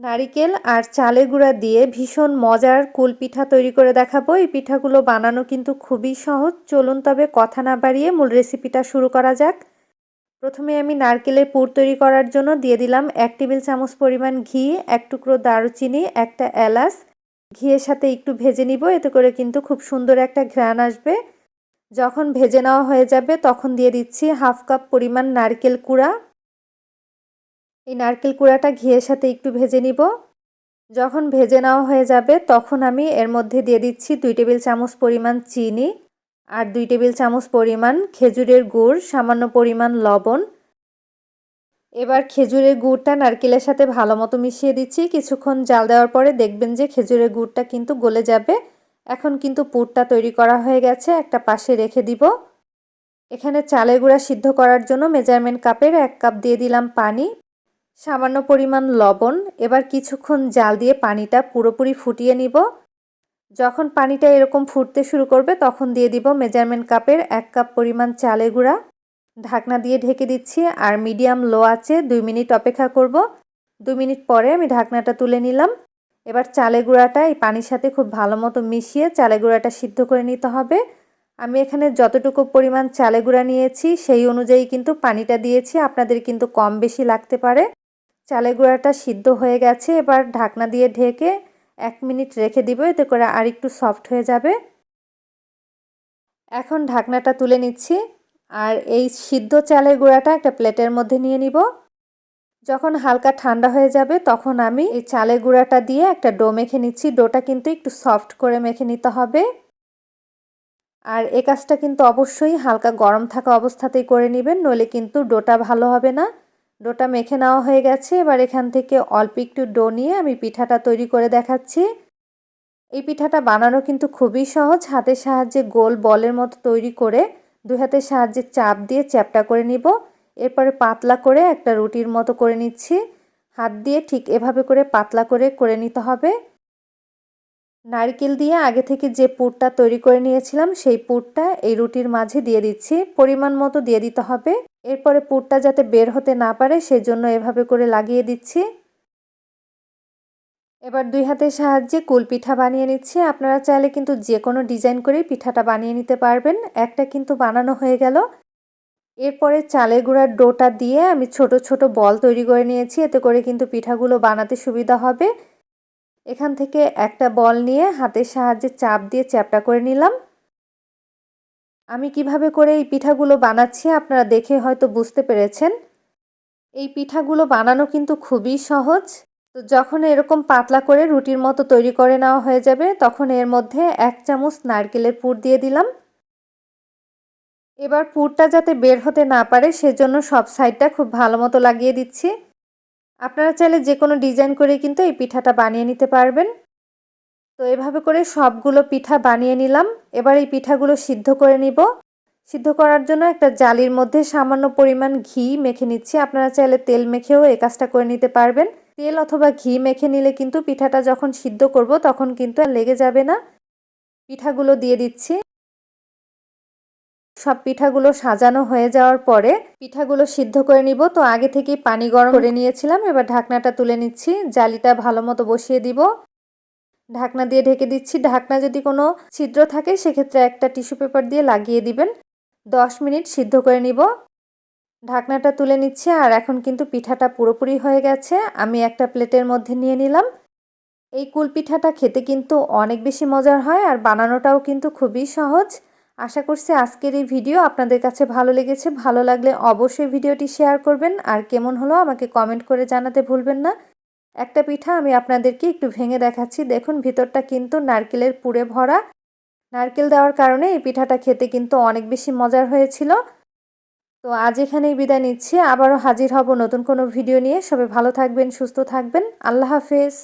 নারিকেল আর চালের গুঁড়া দিয়ে ভীষণ মজার কুল পিঠা তৈরি করে দেখাবো। এই পিঠাগুলো বানানো কিন্তু খুবই সহজ। চলুন তবে কথা না বাড়িয়ে মূল রেসিপিটা শুরু করা যাক। প্রথমে আমি নারকেলের পুর তৈরি করার জন্য দিয়ে দিলাম এক টেবিল চামচ পরিমাণ ঘি, এক টুকরো দারুচিনি, একটা এলাচ। ঘিয়ের সাথে একটু ভেজে নিব, এতে করে কিন্তু খুব সুন্দর একটা ঘ্রাণ আসবে। যখন ভেজে নেওয়া হয়ে যাবে, তখন দিয়ে দিচ্ছি হাফ কাপ পরিমাণ নারকেল কুড়া। এই নারকেল কুড়াটা ঘিয়ের সাথে একটু ভেজে নিব। যখন ভেজে নেওয়া হয়ে যাবে, তখন আমি এর মধ্যে দিয়ে দিচ্ছি দুই টেবিল চামচ পরিমাণ চিনি আর দুই টেবিল চামচ পরিমাণ খেজুরের গুড়, সামান্য পরিমাণ লবণ। এবার খেজুরের গুড়টা নারকেলের সাথে ভালো মতো মিশিয়ে দিচ্ছি। কিছুক্ষণ জাল দেওয়ার পরে দেখবেন যে খেজুরের গুড়টা কিন্তু গলে যাবে। এখন কিন্তু পুরটা তৈরি করা হয়ে গেছে, একটা পাশে রেখে দিব। এখানে চালের গুঁড়া সিদ্ধ করার জন্য মেজারমেন্ট কাপের এক কাপ দিয়ে দিলাম পানি। সামান্য পরিমাণ লবণ, এবার কিছুক্ষণ জাল দিয়ে পানিটা পুরোপুরি ফুটিয়ে নিব। যখন পানিটা এরকম ফুটতে শুরু করবে, তখন দিয়ে দিব মেজারমেন্ট কাপের এক কাপ পরিমাণ চালে গুঁড়া। ঢাকনা দিয়ে ঢেকে দিচ্ছি আর মিডিয়াম লো আছে দুই মিনিট অপেক্ষা করব। দুই মিনিট পরে আমি ঢাকনাটা তুলে নিলাম। এবার চালে গুঁড়াটা এই পানির সাথে খুব ভালো মতো মিশিয়ে চালে গুঁড়াটা সিদ্ধ করে নিতে হবে। আমি এখানে যতটুকু পরিমাণ চালে গুঁড়া নিয়েছি, সেই অনুযায়ী কিন্তু পানিটা দিয়েছি। আপনাদের কিন্তু কম বেশি লাগতে পারে। চালে গুঁড়াটা সিদ্ধ হয়ে গেছে, এবার ঢাকনা দিয়ে ঢেকে এক মিনিট রেখে দিব, এতে করে আর একটু সফট হয়ে যাবে। এখন ঢাকনাটা তুলে নিচ্ছি, আর এই সিদ্ধ চালের গুঁড়াটা একটা প্লেটের মধ্যে নিয়ে নিব। যখন হালকা ঠান্ডা হয়ে যাবে, তখন আমি এই চালের গুঁড়াটা দিয়ে একটা ডো মেখে নিচ্ছি। ডোটা কিন্তু একটু সফট করে মেখে নিতে হবে। আর এ কাজটা কিন্তু অবশ্যই হালকা গরম থাকা অবস্থাতেই করে নেবেন, নইলে কিন্তু ডোটা ভালো হবে না। ডোটা মেখে নেওয়া হয়ে গেছে। এবার এখান থেকে অল্প একটু ডো নিয়ে আমি পিঠাটা তৈরি করে দেখাচ্ছি। এই পিঠাটা বানানো কিন্তু খুবই সহজ। হাতের সাহায্যে গোল বলের মতো তৈরি করে দুই হাতের সাহায্যে চাপ দিয়ে চ্যাপটা করে নিব। এরপরে পাতলা করে একটা রুটির মতো করে নিচ্ছি। হাত দিয়ে ঠিক এভাবে করে পাতলা করে করে নিতে হবে। নারকেল দিয়ে আগে থেকে যে পুরটা তৈরি করে নিয়েছিলাম, সেই পুরটা এই রুটির মাঝে দিয়ে দিচ্ছি। পরিমাণ মতো দিয়ে দিতে হবে। এরপরে পুরটা যাতে বের হতে না পারে, সেজন্য এভাবে করে লাগিয়ে দিচ্ছি। এবার দুই হাতের সাহায্যে কুল পিঠা বানিয়ে নিচ্ছি। আপনারা চাইলে কিন্তু যে কোনো ডিজাইন করেই পিঠাটা বানিয়ে নিতে পারবেন। একটা কিন্তু বানানো হয়ে গেল। এরপরে চালের গুঁড়ার ডোটা দিয়ে আমি ছোট ছোট বল তৈরি করে নিয়েছি। এতে করে কিন্তু পিঠাগুলো বানাতে সুবিধা হবে। এখান থেকে একটা বল নিয়ে হাতের সাহায্যে চাপ দিয়ে চ্যাপটা করে নিলাম। আমি কীভাবে করে এই পিঠাগুলো বানাচ্ছি আপনারা দেখে হয়তো বুঝতে পেরেছেন। এই পিঠাগুলো বানানো কিন্তু খুবই সহজ। তো যখন এরকম পাতলা করে রুটির মতো তৈরি করে নেওয়া হয়ে যাবে, তখন এর মধ্যে এক চামচ নারকেলের পুর দিয়ে দিলাম। এবার পুরটা যাতে বের হতে না পারে, সেজন্য সব সাইডটা খুব ভালো মতো লাগিয়ে দিচ্ছি। আপনারা চাইলে যে কোনো ডিজাইন করে কিন্তু এই পিঠাটা বানিয়ে নিতে পারবেন। তো এভাবে করে সবগুলো পিঠা বানিয়ে নিলাম। এবার এই পিঠাগুলো সিদ্ধ করে নিব। সিদ্ধ করার জন্য একটা জালির মধ্যে সামান্য পরিমাণ ঘি মেখে নিচ্ছি। আপনারা চাইলে তেল মেখেও এই কাজটা করে নিতে পারবেন। তেল অথবা ঘি মেখে নিলে কিন্তু পিঠাটা যখন সিদ্ধ করব তখন কিন্তু লেগে যাবে না। পিঠাগুলো দিয়ে দিচ্ছি। সব পিঠাগুলো সাজানো হয়ে যাওয়ার পরে পিঠাগুলো সিদ্ধ করে নিব। তো আগে থেকেই পানি গরম করে নিয়েছিলাম। এবার ঢাকনাটা তুলে নিচ্ছি। জালিটা ভালো মতো বসিয়ে দিব। ঢাকনা দিয়ে ঢেকে দিচ্ছি। ঢাকনা যদি কোনো ছিদ্র থাকে, সেক্ষেত্রে একটা টিস্যু পেপার দিয়ে লাগিয়ে দিবেন। দশ মিনিট সিদ্ধ করে নিব। ঢাকনাটা তুলে নিচ্ছে আর এখন কিন্তু পিঠাটা পুরোপুরি হয়ে গেছে। আমি একটা প্লেটের মধ্যে নিয়ে নিলাম। এই কুল পিঠাটা খেতে কিন্তু অনেক বেশি মজার হয় আর বানানোটাও কিন্তু খুবই সহজ। আশা করছি আজকের এই ভিডিও আপনাদের কাছে ভালো লেগেছে। ভালো লাগলে অবশ্যই ভিডিওটি শেয়ার করবেন। আর কেমন হলো আমাকে কমেন্ট করে জানাতে ভুলবেন না। একটা পিঠা আমি আপনাদেরকে একটু ভেঙে দেখাচ্ছি। দেখুন, ভিতরটা কিন্তু নারকেলের পুড়ে ভরা। নারকেল দেওয়ার কারণে এই পিঠাটা খেতে কিন্তু অনেক বেশি মজার হয়েছিল। তো আজ এখানেই বিদায় নিচ্ছি। আবারও হাজির হব নতুন কোনো ভিডিও নিয়ে। সবাই ভালো থাকবেন, সুস্থ থাকবেন। আল্লাহ হাফেজ।